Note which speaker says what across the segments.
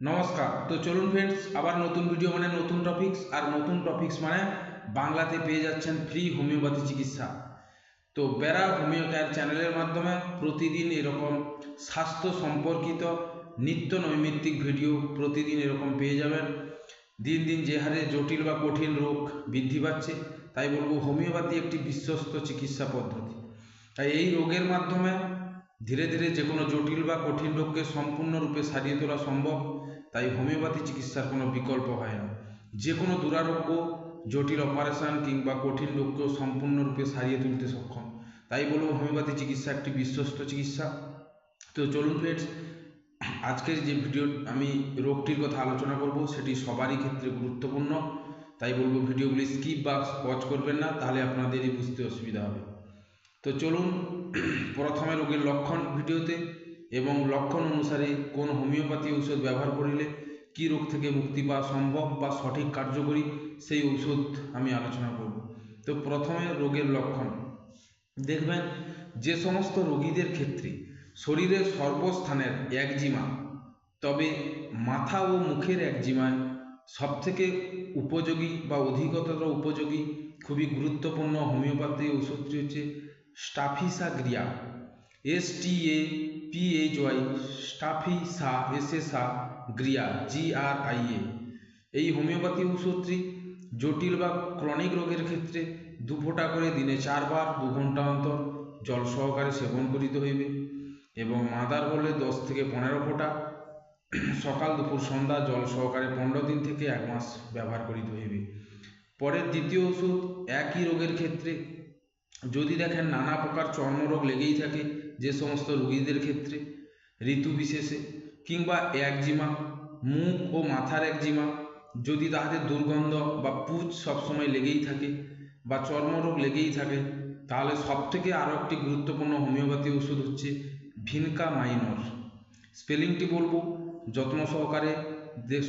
Speaker 1: নমস্কার। তো চলুন ফ্রেন্ডস আবার নতুন ভিডিও মানে নতুন টপিকস আর নতুন টপিকস মানে বাংলাতে পেয়ে যাচ্ছেন ফ্রি হোমিওপ্যাথি চিকিৎসা। তো বেড়া হোমিও কেয়ার চ্যানেলের মাধ্যমে প্রতিদিন এরকম স্বাস্থ্য সম্পর্কিত নিত্য নৈমিত্তিক ভিডিও প্রতিদিন এরকম পেয়ে যাবেন। দিন দিন যে হারে জটিল বা কঠিন রোগ বৃদ্ধি পাচ্ছে, তাই বলব হোমিওপ্যাথি একটি বিশ্বস্ত চিকিৎসা পদ্ধতি। তাই এই রোগের মাধ্যমে ধীরে ধীরে যে কোনো জটিল বা কঠিন রোগকে সম্পূর্ণরূপে সারিয়ে তোলা সম্ভব। তাই হোমিওপ্যাথি চিকিৎসার কোনো বিকল্প হয় না। যে কোনো দুরারোগ্য, জটিল অপারেশন কিংবা কঠিন রোগকেও সম্পূর্ণরূপে সারিয়ে তুলতে সক্ষম। তাই বলব হোমিওপ্যাথি চিকিৎসা একটি বিশ্বস্ত চিকিৎসা। তো চলুন ফ্রেন্ডস আজকের যে ভিডিও আমি রোগটির কথা আলোচনা করব, সেটি সবারই ক্ষেত্রে গুরুত্বপূর্ণ। তাই বলব ভিডিওগুলি স্কিপ বা ওয়াচ করবেন না, তাহলে আপনাদেরই বুঝতে অসুবিধা হবে। তো চলুন, প্রথমে রোগের লক্ষণ ভিডিওতে এবং লক্ষণ অনুসারে কোন হোমিওপ্যাথি ঔষধ ব্যবহার করিলে কি রোগ থেকে মুক্তি পাওয়া সম্ভব বা সঠিক কার্যকরী সেই ঔষধ আমি আলোচনা করব। তো প্রথমে রোগের লক্ষণ। দেখবেন যে সমস্ত রোগীদের ক্ষেত্রে শরীরের সর্বস্থানের একজিমা, তবে মাথা ও মুখের একজিমায় সবথেকে উপযোগী বা অধিকতর উপযোগী, খুবই গুরুত্বপূর্ণ হোমিওপ্যাথি ওষুধটি হচ্ছে staphisagria S T A P H Y staphisa S S gria G R I A এই হোমিওপ্যাথি ওষুধটি জটিল বা ক্রনিক রোগের ক্ষেত্রে দু ফোঁটা করে দিনে চারবার দু ঘণ্টা অন্তর জল সহকারে সেবন করিতে হইবে এবং মাদার হলে দশ থেকে পনেরো ফোঁটা। সকাল, দুপুর, সন্ধ্যা জল সহকারে পনেরো দিন থেকে এক মাস ব্যবহার করিতে হইবে। পরের দ্বিতীয় ওষুধ একই রোগের ক্ষেত্রে যদি দেখেন নানা প্রকার চর্মরোগ লেগেই থাকে যে সমস্ত রুগীদের ক্ষেত্রে ঋতু বিশেষে কিংবা একজিমা মুখ ও মাথার একজিমা যদি তাহাদের দুর্গন্ধ বা পুজ সবসময় লেগেই থাকে বা চর্মরোগ লেগেই থাকে, তাহলে সবথেকে আরও একটি গুরুত্বপূর্ণ হোমিওপ্যাথি ওষুধ হচ্ছে ভিনকা মাইনর। স্পেলিংটি বলব, যত্ন সহকারে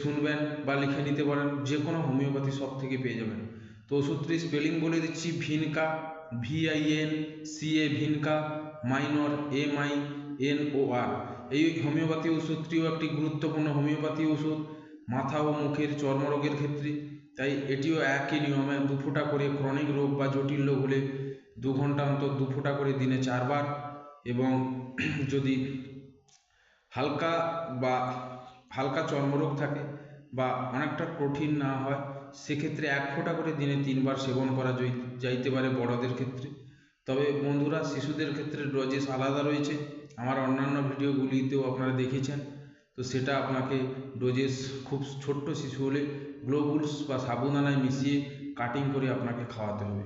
Speaker 1: শুনবেন বা লিখে নিতে পারেন যে কোনো হোমিওপ্যাথি সব থেকে পেয়ে যাবেন। তো ওষুধটির স্পেলিং বলে দিচ্ছি vinca, V I N C A vinca minor M I N O R এই হোমিওপ্যাথি ওষুধটিও একটি গুরুত্বপূর্ণ হোমিওপ্যাথি ওষুধ। মাথা ও মুখের চর্মরোগের ক্ষেত্রে। তাই এটিও একই নিয়মে দু ফোঁটা করে ক্রনিক রোগ বা জটিল রোগ হলে দু ঘণ্টা অন্তর দু ফোঁটা করে দিনে চারবার এবং যদি হালকা বা হালকা চর্মরোগ থাকে বা অনেকটা কঠিন না হয়, সেক্ষেত্রে এক ফোঁটা করে দিনে তিনবার সেবন করা যাইতে পারে বড়দের ক্ষেত্রে। তবে বন্ধুরা, শিশুদের ক্ষেত্রে ডোজেস আলাদা রয়েছে। আমার অন্যান্য ভিডিওগুলিতেও আপনারা দেখেছেন। তো সেটা আপনাকে ডোজেস খুব ছোট্ট শিশু হলে গ্লোবুলস বা সাবুদানায় মিশিয়ে কাটিং করে আপনাকে খাওয়াতে হবে।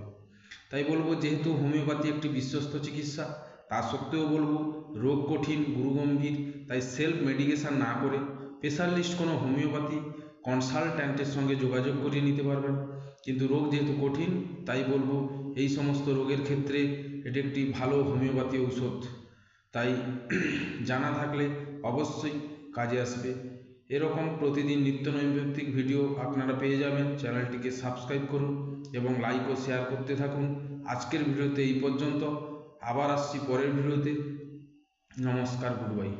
Speaker 1: তাই বলব, যেহেতু হোমিওপ্যাথি একটি বিশ্বস্ত চিকিৎসা, তা সত্ত্বেও বলব, রোগ কঠিন, গুরুগম্ভীর, তাই সেলফ মেডিকেশান না করে স্পেশালিস্ট কোনো হোমিওপ্যাথি কনসালট্যান্টের সঙ্গে যোগাযোগ করিয়ে নিতে পারবেন। কিন্তু রোগ যেহেতু কঠিন, তাই বলব এই সমস্ত রোগের ক্ষেত্রে এটি একটি ভালো হোমিওপ্যাথি ঔষধ। তাই জানা থাকলে অবশ্যই কাজে আসবে। এরকম প্রতিদিন নিত্য নৈমিত্তিক ভিডিও আপনারা পেয়ে যাবেন। চ্যানেলটিকে সাবস্ক্রাইব করুন এবং লাইক ও শেয়ার করতে থাকুন। আজকের ভিডিওতে এই পর্যন্ত। আবার আসছি পরের ভিডিওতে। নমস্কার, গুড বাই।